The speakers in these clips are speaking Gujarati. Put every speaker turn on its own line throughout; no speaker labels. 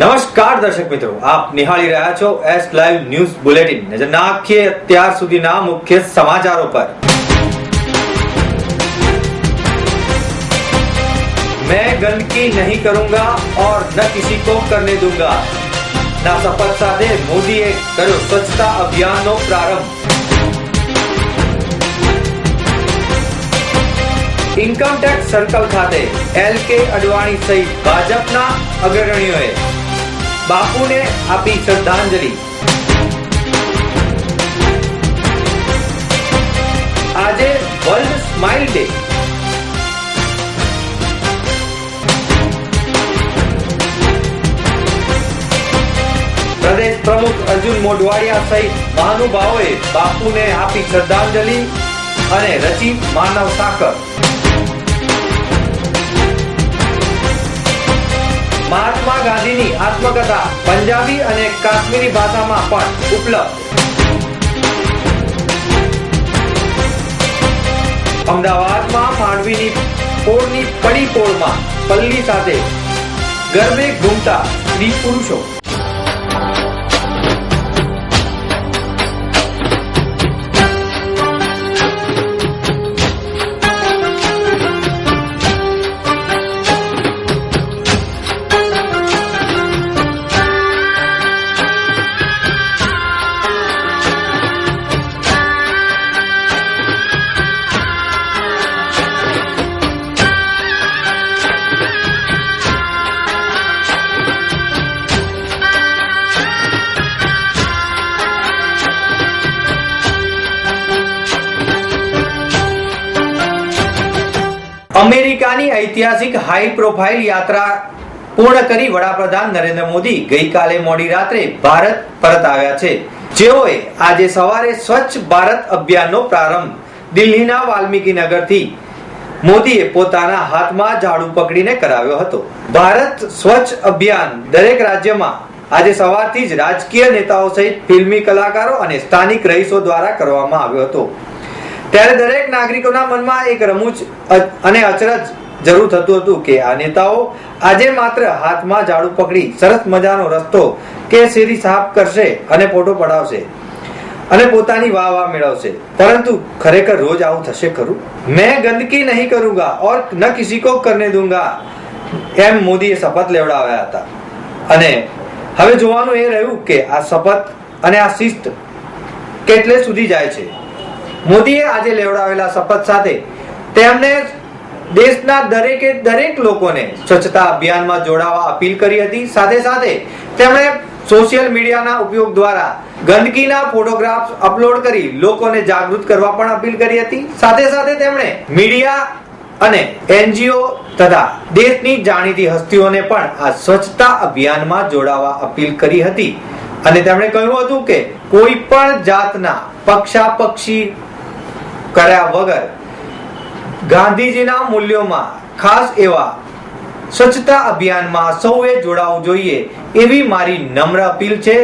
નમસ્કાર દર્શક મિત્રો, આપ નિહાળી રહ્યા છો એસ લાઈવ ન્યૂઝ બુલેટિન નજર નાખીએ અત્યાર સુધીના મુખ્ય સમાચારો પર. મેં ગંદકી નહીં કરુંગા ઓર ન કિસી કો કરને દુંગા. ના શપથ સાથે મોદીએ કર્યો સ્વચ્છતા અભિયાનનો પ્રારંભ. ઇન્કમ ટેક્સ સર્કલ ખાતે એલ કે અડવાણી સહિત ભાજપના અગ્રણીઓએ બાપુને આપી શ્રદ્ધાંજલિ. આજે વર્લ્ડ સ્માઇલ ડે. પ્રદેશ પ્રમુખ અર્જુન મોઢવાડિયા સહિત મહાનુભાવોએ બાપુને આપી શ્રદ્ધાંજલિ અને રચી માનવ સાકર. મહાત્મા ગાંધીની આત્મકથા પંજાબી અને કાશ્મીરી ભાષામાં પણ ઉપલબ્ધ. અમદાવાદમાં માંડવીની પોળની પડી પોળમાં પલ્લી સાથે ગરબે ઘૂમતા સ્ત્રી પુરુષો. અમેરિકાની ઐતિહાસિક હાઈ પ્રોફાઇલ યાત્રા પૂર્ણ કરી વડાપ્રધાન નરેન્દ્ર મોદી ગઈકાલે મોડી રાત્રે ભારત પરત આવ્યા છે. જેઓએ આજે સવારે સ્વચ્છ ભારત અભિયાનનો પ્રારંભ દિલ્હીના વાલ્મીકી નગરથી મોદીએ પોતાના હાથમાં ઝાડુ પકડીને કરાવ્યો હતો. ભારત સ્વચ્છ અભિયાન દરેક રાજ્યમાં આજે સવારથી જ રાજકીય નેતાઓ સહિત ફિલ્મી કલાકારો અને સ્થાનિક રહીશો દ્વારા કરવામાં આવ્યો હતો. ત્યારે દરેક નાગરિકોના મનમાં એક રમૂજ અને અચરજ જરૂર થતું હતું કે આ નેતાઓ આજે માત્ર હાથમાં ઝાડુ પકડી સરસ મજાનો રસ્તો કે શેરી સાફ કરશે અને ફોટો પડાવશે અને પોતાની વાહ વાહ મેળવશે. પરંતુ ખરેખર રોજ આવું થશે ખરું? મેં ગંદકી નહીં કરુંગા ઓર ન કિસી કો કરને દૂંગા, એમ મોદીએ શપથ લેવડાવ્યા હતા. અને હવે જોવાનું એ રહ્યું કે આ શપથ અને આ શિસ્ત કેટલે સુધી જાય છે? મોદીએ આજે લેવડાવેલા શપથ સાથે તેમણે દેશના દરેકે દરેક લોકોને સ્વચ્છતા અભિયાનમાં જોડાવા અપીલ કરી હતી. સાથે સાથે તેમણે સોશિયલ મીડિયાના ઉપયોગ દ્વારા ગંદકીના ફોટોગ્રાફ્સ અપલોડ કરી લોકોને જાગૃત કરવા પણ અપીલ કરી હતી. સાથે સાથે તેમણે મીડિયા અને એનજીઓ તથા દેશની જાણીતી હસ્તીઓને પણ આ સ્વચ્છતા અભિયાનમાં જોડાવા અપીલ કરી હતી. અને તેમણે કહ્યું હતું કે કોઈ પણ જાતના પક્ષાપક્ષી કર્યા વગર ગાંધીજીના મૂલ્યોમાં ખાસ એવા સ્વચ્છતા અભિયાનમાં સૌએ જોડાવું જોઈએ એવી મારી નમ્ર અપીલ છે.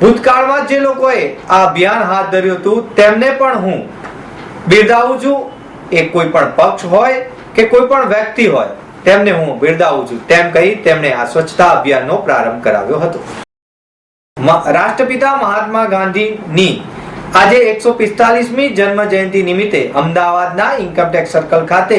ભૂતકાળમાં જે લોકોએ આ અભિયાન હાથ ધર્યું હતું, તેમને પણ હું બિરદાવું છું. એ કોઈ પણ પક્ષ હોય કે કોઈ પણ વ્યક્તિ હોય, તેમને હું બિરદાવું છું. તેમ કહી તેમણે આ સ્વચ્છતા અભિયાનનો પ્રારંભ કરાવ્યો હતો. રાષ્ટ્રપિતા મહાત્મા ગાંધીની આજે એકસો પિસ્તાલીસમી જન્મ જયંતિ નિમિત્તે અમદાવાદના ઇન્કમટેક્સ સર્કલ ખાતે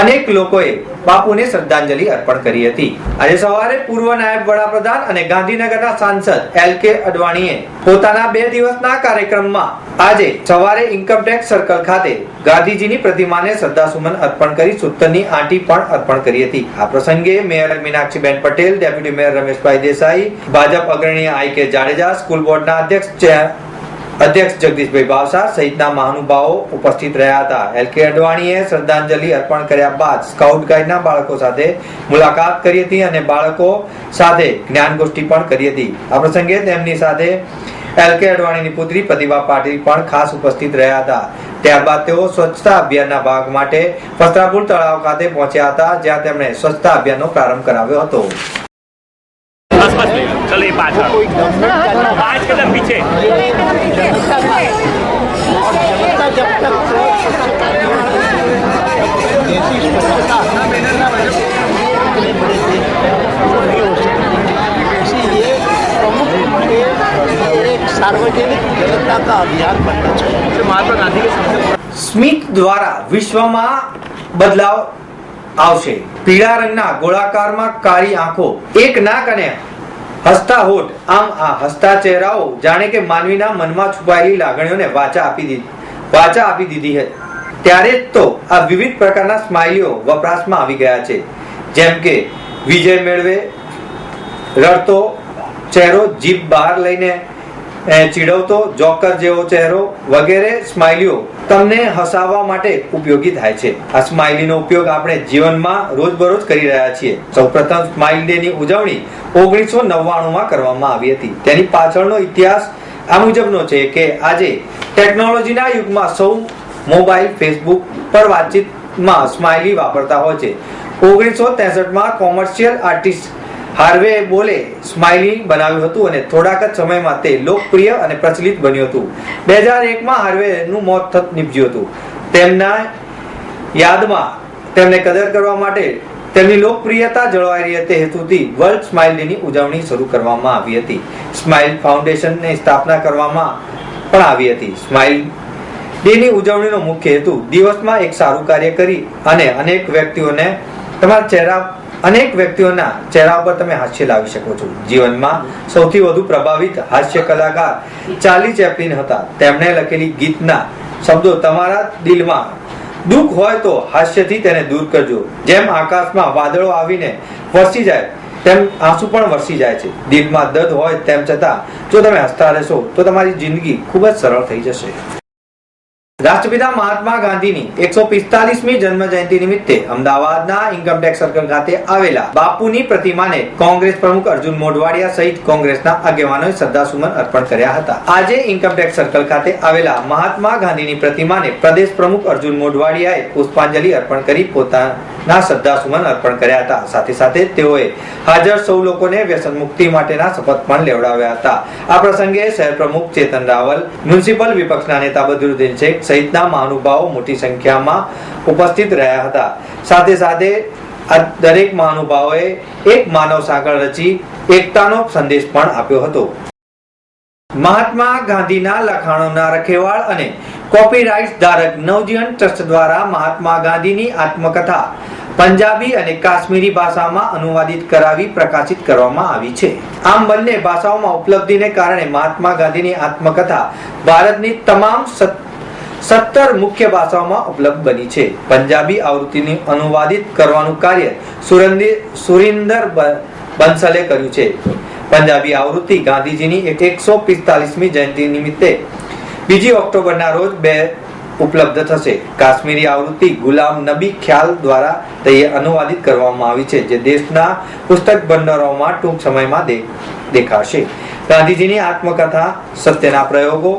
અનેક લોકોએ બાપુને શ્રદ્ધાંજલિ અર્પણ કરી હતી. આજે સવારે પૂર્વ નાયબ વડાપ્રધાન અને ગાંધીનગરના સાંસદ એલ કે અડવાણીએ પોતાના બે દિવસના કાર્યક્રમમાં આજે સવારે ઇન્કમટેક્સ સર્કલ ખાતે ગાંધીજીની પ્રતિમાને શ્રદ્ધાસુમન અર્પણ કરી સૂતરની આંટી પણ અર્પણ કરી હતી. આ પ્રસંગે mayor Meenakshiben Patel, deputy mayor Rameshbhai Desai, Bhajap અગ્રણી આઈ કે જાડેજા, સ્કૂલ બોર્ડના અધ્યક્ષ અધ્યક્ષ જગદીશભાઈ ભાવસા સહિતના મહાનુભાવો ઉપસ્થિત રહ્યા હતા. એલકે અડવાણીએ શ્રદ્ધાંજલિ અર્પણ કર્યા બાદ સ્કાઉટ ગાઈડના બાળકો સાથે મુલાકાત કરી હતી અને બાળકો સાથે જ્ઞાનગોષ્ઠી પણ કરી હતી. આ પ્રસંગે તેમની સાથે એલકે અડવાણીની પુત્રી પ્રતિભા પાટીલ પણ ખાસ ઉપસ્થિત રહ્યા હતા. ત્યારબાદ તેઓ સ્વચ્છતા અભિયાનના ભાગ માટે વસ્ત્રાપુર તળાવ ખાતે પહોંચ્યા હતા, જ્યાં તેમણે સ્વચ્છતા અભિયાનનો પ્રારંભ કરાવ્યો હતો.
પાંચ કદમ પીછે.
સ્મિત દ્વારા વિશ્વમાં બદલાવ આવશે. પીળા રંગના ગોળાકારમાં કાળી આંખો, એક નાક અને હસતા હોઠ. આમ આ હસતા ચહેરાઓ જાણે કે માનવીના મનમાં છુપાયેલી લાગણીઓને વાચા આપી દીધી. વાચા આપી દીધી હતી ત્યારે જ તો આ વિવિધ પ્રકારના સ્માઈલીઓ વપરાશમાં આવી ગયા છે. જેમ કે વિજય મેળવે, રડતો ચહેરો જીભ બહાર લઈને ચીડવતો જોકર જેવો ચહેરો વગેરે સ્માઈલીઓ તમને હસાવવા માટે ઉપયોગી થાય છે. આ સ્માઈલીનો ઉપયોગ આપણે જીવનમાં રોજબરોજ કરી રહ્યા છીએ. સૌપ્રથમ સ્માઇલ ડે ની ઉજવણી ઓગણીસો નવ્વાણું કરવામાં આવી હતી. તેની પાછળનો ઇતિહાસ આ મુજબનો છે કે આજે ટેકનોલોજીના યુગમાં સૌ મોબાઈલ, ફેસબુક પર વાતચીતમાં સ્માઇલી વાપરતા હોય છે. ઓગણીસો ત્રેસઠમાં કોમર્શિયલ આર્ટિસ્ટ હાર્વે બોલે, સ્માઇલી બનાવ્યું હતું અને થોડાક જ સમયમાં તે લોકપ્રિય અને પ્રચલિત બન્યું હતું. બે હજાર એકમાં હાર્વેનું મોત થત નીપજ્યું હતું. તેમના યાદમાં તેમને કદર કરવા માટે તેમની લોકપ્રિયતા જળવાઈ રહી તે હેતુથી વર્લ્ડ સ્માઇલ ડેની ઉજવણી શરૂ કરવામાં આવી હતી. સ્માઇલ ફાઉન્ડેશનની સ્થાપના કરવામાં પણ આવી હતી. સ્માઇલ ડેની ઉજવણીનો મુખ્ય હેતુ દિવસમાં એક સારું કાર્ય કરી અને અનેક વ્યક્તિઓને તમારા ચહેરા, અનેક વ્યક્તિઓના ચહેરા પર તમે હાસ્ય લાવી શકો છો. જીવનમાં સૌથી વધુ પ્રભાવિત હાસ્ય કલાકાર ચાર્લી ચેપ્લિન હતા. તેમણે લખેલી ગીતના શબ્દો તમારા દિલમાં દુઃખ હોય તો હાસ્યથી તેને દૂર કરજો. જેમ આકાશમાં વાદળો આવીને વસી જાય તેમ આંસુ પણ વરસી જાય છે. દિલમાં દર્દ હોય તેમ છતાં, જો તમે હસતા રહેશો, તો તમારી જિંદગી ખૂબ જ સરળ થઈ જશે. રાષ્ટ્રપિતા મહાત્મા ગાંધીની એકસો પિસ્તાલીસમી જન્મ જયંતિ નિમિત્તે અમદાવાદના ઇન્કમટેક્સ સર્કલ ખાતે આવેલા બાપુની પ્રતિમાને કોંગ્રેસ પ્રમુખ અર્જુન મોઢવાડિયા સહિત કોંગ્રેસના આગેવાનોએ શ્રદ્ધાસુમન અર્પણ કર્યા હતા. આજે ઇન્કમટેક્સ સર્કલ ખાતે આવેલા મહાત્મા ગાંધીની પ્રતિમાને પ્રદેશ પ્રમુખ અર્જુન મોઢવાડિયાએ પુષ્પાંજલિ અર્પણ કરી પોતાના શ્રદ્ધાસુમન અર્પણ કર્યા હતા. સાથે સાથે તેઓએ હાજર સૌ લોકોને વ્યસન મુક્તિ માટેના શપથ પણ લેવડાવ્યા હતા. આ પ્રસંગે શહેર પ્રમુખ ચેતન રાવલ, મ્યુનિસિપલ વિપક્ષના નેતા બદરુદ્દીન શેખ સહિતના મહાનુભાવો મોટી સંખ્યામાં ઉપસ્થિત રહ્યા હતા. સાથે સાથે દરેક મહાનુભાવોએ એક માનવ સાંકળ રચી એકતાનો સંદેશ પણ આપ્યો હતો. મહાત્મા ગાંધીના લખાણોના રખેવાળ અને કોપીરાઇટ ધારક નવજીવન ટ્રસ્ટ દ્વારા મહાત્મા ગાંધીની આત્મકથા પંજાબી અને કાશ્મીરી ભાષામાં અનુવાદિત કરાવી પ્રકાશિત કરવામાં આવી છે. આમ બંને ભાષાઓમાં ઉપલબ્ધિને કારણે મહાત્મા ગાંધીની આત્મકથા ભારતની તમામ સત્તર મુખ્ય ભાષાઓમાં ઉપલબ્ધ બની છે. પંજાબી આવૃત્તિને અનુવાદિત કરવાનું કાર્ય સુરંદી સુરિંદર બંસલે કર્યું છે. પંજાબી આવૃત્તિ ગાંધીજીની એકસો પિસ્તાલીસમી જયંતિ નિમિત્તે બીજી ઓક્ટોબરના રોજ બે ઉપલબ્ધ થશે. કાશ્મીરી આવૃત્તિ ગુલામ નબી ખ્યાલ દ્વારા તે અનુવાદિત કરવામાં આવી છે, જે દેશના પુસ્તક ભંડારોમાં ટૂંક સમયમાં દેખાશે. ગાંધીજીની આત્મકથા સત્યના પ્રયોગો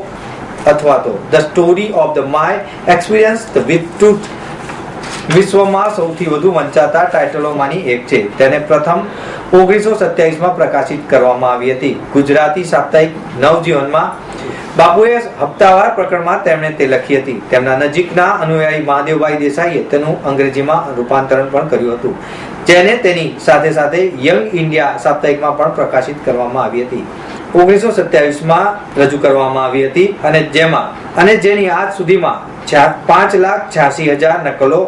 અથવા તો the story of the my experience with truth વિશ્વમાં સૌથી વધુ વંચાતા ટાઇટલોમાંની એક છે. તેને પ્રથમ ઓગણીસો સત્યાવીસમાં પ્રકાશિત કરવામાં આવી હતી. ગુજરાતી સાપ્તાહિક નવજીવનમાં બાપુએ હપ્તાવાર પ્રકરણમાં તેમણે તે લખી હતી. તેમના નજીકના અનુયાયી મહાદેવભાઈ દેસાઈએ તેનું અંગ્રેજીમાં રૂપાંતરણ પણ કર્યું હતું. જેને તેની સાથે સાથે યંગ ઇન્ડિયા સાપ્તાહિકમાં પણ પ્રકાશિત કરવામાં આવી હતી. ઓગણીસો સત્યાવીસમાં રજૂ કરવામાં આવી હતી અને જેમાં, અને જેની આજ સુધીમાં પાંચ લાખ છ્યાસી હજાર નકલો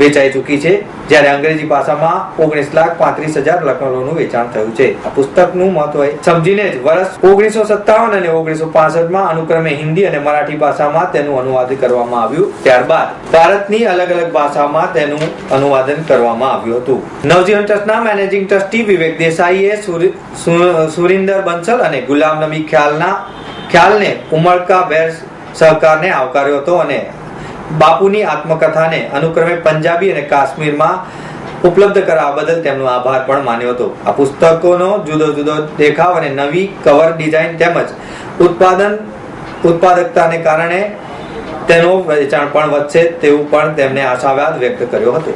વેચાઈ ચૂકી છે. જ્યારે અંગ્રેજી ભાષામાં ઓગણીસ લાખ પાંત્રીસ હજાર નકલોનું વેચાણ થયું છે. આ પુસ્તકનું મહત્વ સમજીને જ વર્ષ ઓગણીસો સત્તાવન અને ઓગણીસો પાસઠમાં અનુક્રમે હિન્દી અને મરાઠી ભાષામાં તેનું અનુવાદ કરવામાં આવ્યું. ત્યારબાદ ભારતની અલગ અલગ ભાષામાં તેનું અનુવાદન કરવામાં આવ્યું હતું. નવજીવન ટ્રસ્ટના મેનેજિંગ ટ્રસ્ટી વિવેક દેસાઈએ સુરિન્દર બંસલ અને ગુલામ નબી ખ્યાલના, ખ્યાલને ઉમળકા ભેર સહકારને આવકાર્યો હતો અને બાપુની આત્મકથાને અનુક્રમે પંજાબી અને કાશ્મીરમાં ઉપલબ્ધ કરાવવા બદલ તેમનો આભાર પણ માન્યો હતો. આ પુસ્તકોનો જુદો જુદો દેખાવ અને નવી કવર ડિઝાઇન તેમજ ઉત્પાદન, ઉત્પાદકતાને કારણે તેનું વેચાણ પણ વધશે તેવું પણ તેમણે આશાવાદ વ્યક્ત કર્યો હતો.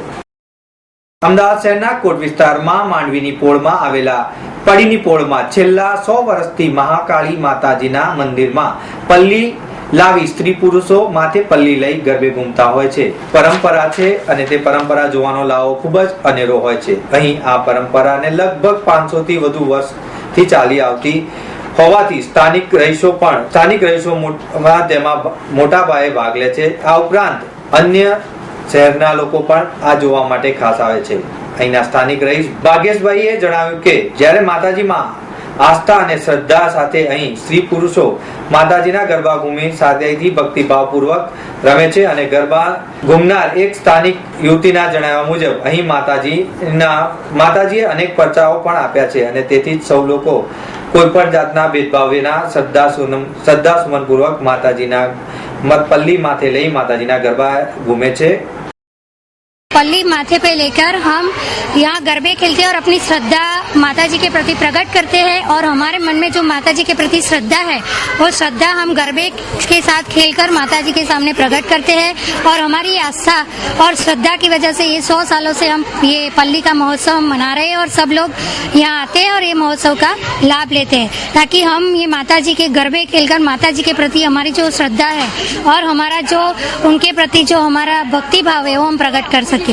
અમદાવાદ શહેરના કોટ વિસ્તારમાં માંડવીની પોળમાં આવેલા પડીની પોળમાં છેલ્લા સો વર્ષથી મહાકાળી માતાજીના મંદિરમાં પલ્લી લાવી સ્ત્રી પુરુષો માથે પલ્લી લઈ ગરબે ઘૂમતા હોય છે. પરંપરા છે અને તે પરંપરા જોવાનો લાવો ખૂબ જ અનેરો હોય છે. અહીં આ પરંપરાને લગભગ પાંચસો થી વધુ વર્ષથી ચાલી આવતી હોવાથી સ્થાનિક રહીશો પણ, સ્થાનિક રહીશો તેમાં મોટા પાયે ભાગ લે છે. આ ઉપરાંત અન્ય શહેરના લોકો પણ આ જોવા માટે ખાસ આવે છે. અહીંના સ્થાનિક રહીશ ભાગ્યેશભાઈએ જણાવ્યું કે જ્યારે માતાજીમાં આસ્થા અને શ્રદ્ધા સાથે અહીં સ્ત્રી પુરુષો માતાજીના ગરબા ઘૂમી સાદેથી ભક્તિભાવપૂર્વક રમે છે અને ગરબા ઘૂમનાર એક સ્થાનિક યુવતીના જણાવ્યા મુજબ અહીં માતાજીના, માતાજીએ અનેક પરચાઓ પણ આપ્યા છે અને તેથી જ સૌ લોકો કોઈ પણ જાતના ભેદભાવ વિના શ્રદ્ધા સુનમ, શ્રદ્ધા સુમનપૂર્વક માતાજીના મત પલ્લી માથે લઈ માતાજીના ગરબા ઘૂમે છે.
पल्ली माथे पे लेकर हम यहाँ गरबे खेलते हैं और अपनी श्रद्धा माता जी के प्रति प्रकट करते हैं और हमारे मन में जो माता जी के प्रति श्रद्धा है, वो श्रद्धा हम गरबे के साथ खेलकर माता जी के सामने प्रकट करते हैं और हमारी आस्था और श्रद्धा की वजह से ये सौ सालों से हम ये पल्ली का महोत्सव मना रहे हैं और सब लोग यहाँ आते हैं और ये महोत्सव का लाभ लेते हैं। ताकि हम ये माता जी के गरबे खेलकर माता जी के प्रति हमारी जो श्रद्धा है और हमारा जो, उनके प्रति जो हमारा भक्ति भाव है, वो हम प्रकट कर सकें।